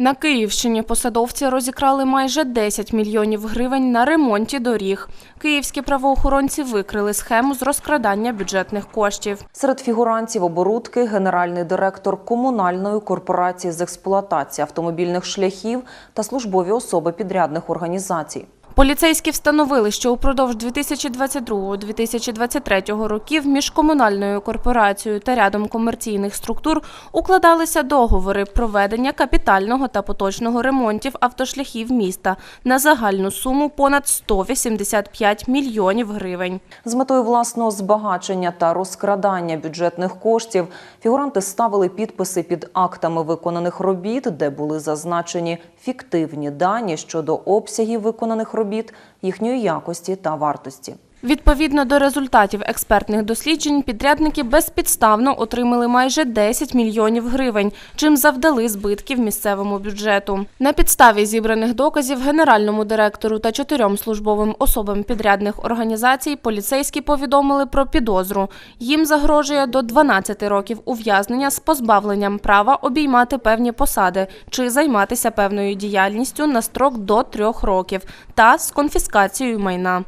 На Київщині посадовці розікрали майже 10 мільйонів гривень на ремонті доріг. Київські правоохоронці викрили схему з розкрадання бюджетних коштів. Серед фігурантів оборудки генеральний директор комунальної корпорації з експлуатації автомобільних шляхів та службові особи підрядних організацій. Поліцейські встановили, що упродовж 2022-2023 років між комунальною корпорацією та рядом комерційних структур укладалися договори про ведення капітального та поточного ремонтів автошляхів міста на загальну суму понад 185 мільйонів гривень. З метою власного збагачення та розкрадання бюджетних коштів фігуранти ставили підписи під актами виконаних робіт, де були зазначені фіктивні дані щодо обсягів виконаних робіт, їхньої якості та вартості. Відповідно до результатів експертних досліджень, підрядники безпідставно отримали майже 10 мільйонів гривень, чим завдали збитків місцевому бюджету. На підставі зібраних доказів генеральному директору та чотирьом службовим особам підрядних організацій поліцейські повідомили про підозру. Їм загрожує до 12 років ув'язнення з позбавленням права обіймати певні посади чи займатися певною діяльністю на строк до трьох років та з конфіскацією майна.